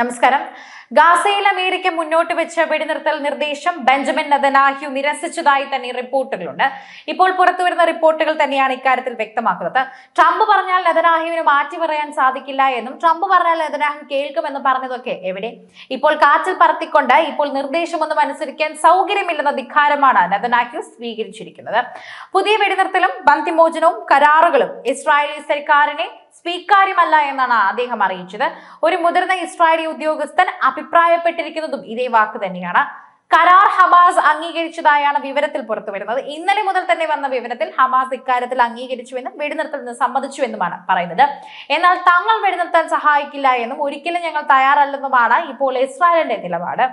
നമസ്കാരം. ഗാസയിൽ അമേരിക്ക മുന്നോട്ട് വെച്ച വെടിനിർത്തൽ നിർദ്ദേശം ബെഞ്ചമിൻ നദനാഹ്യു നിരസിച്ചതായി തന്നെ റിപ്പോർട്ടുകളുണ്ട്. ഇപ്പോൾ പുറത്തു വരുന്ന റിപ്പോർട്ടുകൾ തന്നെയാണ് ഇക്കാര്യത്തിൽ വ്യക്തമാക്കുന്നത്. ട്രംപ് പറഞ്ഞാൽ നദനാഹ്യുവിന് മാറ്റി പറയാൻ സാധിക്കില്ല എന്നും ട്രംപ് പറഞ്ഞാൽ നദനാഹ്യു കേൾക്കുമെന്ന് പറഞ്ഞതൊക്കെ എവിടെ? ഇപ്പോൾ കാറ്റിൽ പറത്തിക്കൊണ്ട് ഇപ്പോൾ നിർദ്ദേശമൊന്നും അനുസരിക്കാൻ സൗകര്യമില്ലെന്ന ധിക്കാരമാണ് നദനാഹ്യു സ്വീകരിച്ചിരിക്കുന്നത്. പുതിയ വെടിനിർത്തലും ബന്ധിമോചനവും കരാറുകളും ഇസ്രായേലി സർക്കാരിനെ സ്വീകാര്യമല്ല എന്നാണ് അദ്ദേഹം അറിയിച്ചത്. ഒരു മുതിർന്ന ഇസ്രായേലി ഉദ്യോഗസ്ഥൻ അഭിപ്രായപ്പെട്ടിരിക്കുന്നതും ഇതേ വാക്ക് തന്നെയാണ്. കരാർ ഹമാസ് അംഗീകരിച്ചതായാണ് വിവരത്തിൽ പുറത്തു വരുന്നത്. ഇന്നലെ മുതൽ തന്നെ വന്ന വിവരത്തിൽ ഹമാസ് ഇക്കാര്യത്തിൽ അംഗീകരിച്ചുവെന്നും വെടിനിർത്തൽ സമ്മതിച്ചുവെന്നുമാണ് പറയുന്നത്. എന്നാൽ തങ്ങൾ വെടിനിർത്താൻ സഹായിക്കില്ല എന്നും ഒരിക്കലും ഞങ്ങൾ തയ്യാറല്ലെന്നുമാണ് ഇപ്പോൾ ഇസ്രായേലിന്റെ നിലപാട്.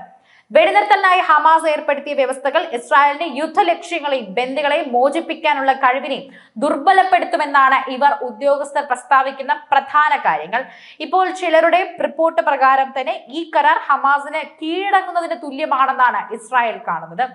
വെടിനിർത്തലിനായി ഹമാസ് ഏർപ്പെടുത്തിയ വ്യവസ്ഥകൾ ഇസ്രായേലിന്റെ യുദ്ധലക്ഷ്യങ്ങളെയും ബന്ദികളെയും മോചിപ്പിക്കാനുള്ള കഴിവിനെയും ദുർബലപ്പെടുത്തുമെന്നാണ് ഇവർ ഉദ്യോഗസ്ഥർ പ്രസ്താവിക്കുന്ന പ്രധാന കാര്യങ്ങൾ. ഇപ്പോൾ ചിലരുടെ റിപ്പോർട്ട് പ്രകാരം തന്നെ ഈ കരാർ ഹമാസിന് കീഴടങ്ങുന്നതിന് തുല്യമാണെന്നാണ് ഇസ്രായേൽ കാണുന്നത്.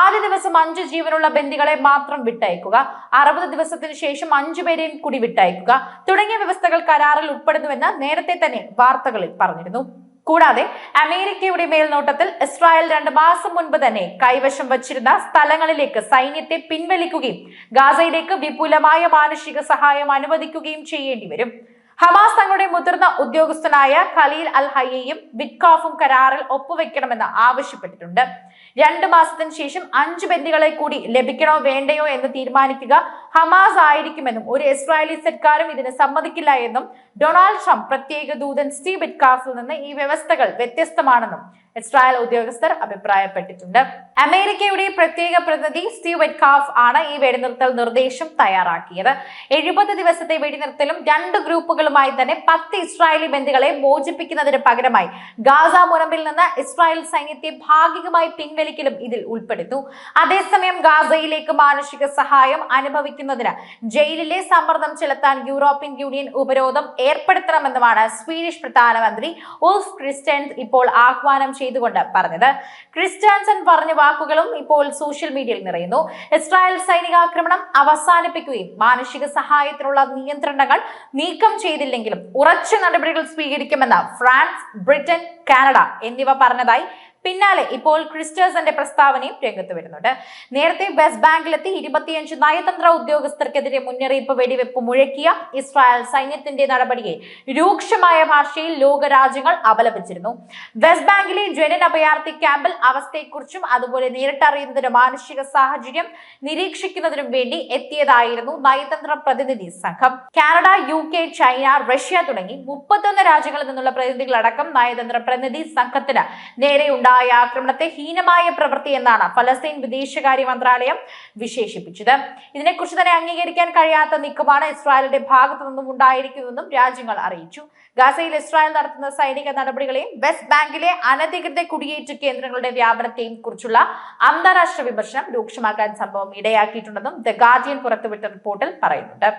ആദ്യ ദിവസം അഞ്ച് ജീവനുള്ള ബന്ദികളെ മാത്രം വിട്ടയക്കുക അറുപത് ദിവസത്തിന് ശേഷം അഞ്ചു പേരെയും കൂടി വിട്ടയക്കുക തുടങ്ങിയ വ്യവസ്ഥകൾ കരാറിൽ ഉൾപ്പെടുന്നുവെന്ന് നേരത്തെ തന്നെ വാർത്തകളിൽ പറഞ്ഞിരുന്നു. കൂടാതെ അമേരിക്കയുടെ മേൽനോട്ടത്തിൽ ഇസ്രായേൽ രണ്ട് മാസം മുൻപ് തന്നെ കൈവശം വച്ചിരുന്ന സ്ഥലങ്ങളിലേക്ക് സൈന്യത്തെ പിൻവലിക്കുകയും ഗാസയിലേക്ക് വിപുലമായ മാനുഷിക സഹായം അനുവദിക്കുകയും ചെയ്യേണ്ടി വരും. ഹമാസ് തങ്ങളുടെ മുതിർന്ന ഉദ്യോഗസ്ഥനായ ഖലീൽ അൽ ഹയ്യയും വിറ്റ്കാഫും കരാറിൽ ഒപ്പുവെക്കണമെന്ന് ആവശ്യപ്പെട്ടിട്ടുണ്ട്. രണ്ട് മാസത്തിന് ശേഷം അഞ്ച് ബന്ദികളെ കൂടി ലഭിക്കണോ വേണ്ടയോ എന്ന് തീരുമാനിക്കുക ഹമാസ് ആയിരിക്കുമെന്നും ഒരു ഇസ്രായേലി സർക്കാരും ഇതിന് സമ്മതിക്കില്ല എന്നും ഡൊണാൾഡ് ട്രംപ് പ്രത്യേക ദൂതൻ സ്റ്റീവ് ബിറ്റ്കാഫിൽ നിന്ന് ഈ വ്യവസ്ഥകൾ വ്യത്യസ്തമാണെന്നും ഇസ്രായേൽ ഉദ്യോഗസ്ഥർ അഭിപ്രായപ്പെട്ടിട്ടുണ്ട്. അമേരിക്കയുടെ പ്രത്യേക പ്രതിനിധി സ്റ്റീവ് വെറ്റ്കാഫ് ആണ് ഈ വെടിനിർത്തൽ നിർദ്ദേശം തയ്യാറാക്കിയത്. എഴുപത് ദിവസത്തെ വെടിനിർത്തലും രണ്ട് ഗ്രൂപ്പുകളുമായി തന്നെ പത്ത് ഇസ്രായേലി ബന്ദികളെ മോചിപ്പിക്കുന്നതിന് പകരമായി ഗാസ മുനമ്പിൽ നിന്ന് ഇസ്രായേൽ സൈന്യത്തെ ഭാഗികമായി പിൻവലിക്കലും ഇതിൽ ഉൾപ്പെടുന്നു. അതേസമയം ഗാസയിലേക്ക് മാനുഷിക സഹായം അനുഭവിക്കുന്നതിന് ജയിലിലെ സമ്മർദ്ദം ചെലുത്താൻ യൂറോപ്യൻ യൂണിയൻ ഉപരോധം ഏർപ്പെടുത്തണമെന്നുമാണ് സ്വീഡിഷ് പ്രധാനമന്ത്രി ഉൾഫ് ക്രിസ്റ്റൻസ് ഇപ്പോൾ ആഹ്വാനം ചെയ്തുകൊണ്ട് പറഞ്ഞത്. ക്രിസ്റ്റാൻസൺ പറഞ്ഞ വാക്കുകളും ഇപ്പോൾ സോഷ്യൽ മീഡിയയിൽ നിറയുന്നു. ഇസ്രായേൽ സൈനികാക്രമണം അവസാനിപ്പിക്കുകയും മാനുഷിക സഹായത്തിനുള്ള നിയന്ത്രണങ്ങൾ നീക്കം ചെയ്തില്ലെങ്കിലും ഉറച്ച നടപടികൾ സ്വീകരിക്കുമെന്ന് ഫ്രാൻസ് ബ്രിട്ടൻ കാനഡ എന്നിവ പറഞ്ഞതായി പിന്നാലെ ഇപ്പോൾ ക്രിസ്റ്റേഴ്സന്റെ പ്രസ്താവനയും രംഗത്ത് വരുന്നുണ്ട്. നേരത്തെ വെസ്റ്റ് ബാങ്കിലെത്തി ഇരുപത്തിയഞ്ച് നയതന്ത്ര ഉദ്യോഗസ്ഥർക്കെതിരെ മുന്നറിയിപ്പ് വെടിവെപ്പ് മുഴക്കിയ ഇസ്രായേൽ സൈന്യത്തിന്റെ നടപടിയെ രൂക്ഷമായ ഭാഷയിൽ ലോകരാജ്യങ്ങൾ അപലപിച്ചിരുന്നു. വെസ്റ്റ് ബാങ്കിലെ ജനൻ അഭയാർത്ഥി ക്യാമ്പിൽ അവസ്ഥയെക്കുറിച്ചും അതുപോലെ നേരിട്ടറിയുന്നതിനും മാനുഷിക സാഹചര്യം നിരീക്ഷിക്കുന്നതിനും വേണ്ടി എത്തിയതായിരുന്നു നയതന്ത്ര പ്രതിനിധി സംഘം. Canada U K China Russia തുടങ്ങി മുപ്പത്തൊന്ന് രാജ്യങ്ങളിൽ നിന്നുള്ള പ്രതിനിധികളടക്കം നയതന്ത്ര പ്രതിനിധി സംഘത്തിന് നേരെ ഉണ്ടായ ആക്രമണത്തെ ഹീനമായ പ്രവൃത്തി എന്നാണ് ഫലസ്തീൻ വിദേശകാര്യ മന്ത്രാലയം വിശേഷിപ്പിച്ചത്. ഇതിനെക്കുറിച്ച് തന്നെ അംഗീകരിക്കാൻ കഴിയാത്ത നീക്കമാണ് ഇസ്രായേലിന്റെ ഭാഗത്തു നിന്നും ഉണ്ടായിരിക്കുന്നതെന്നും രാജ്യങ്ങൾ അറിയിച്ചു. ഗാസയിൽ ഇസ്രായേൽ നടത്തുന്ന സൈനിക നടപടികളെയും വെസ്റ്റ് ബാങ്കിലെ അനധികൃത കുടിയേറ്റ കേന്ദ്രങ്ങളുടെ വ്യാപനത്തെയും കുറിച്ചുള്ള അന്താരാഷ്ട്ര വിമർശനം രൂക്ഷമാക്കാൻ സംഭവം ഇടയാക്കിയിട്ടുണ്ടെന്നും ദ ഗാർഡിയൻ പുറത്തുവിട്ട റിപ്പോർട്ടിൽ പറയുന്നുണ്ട്.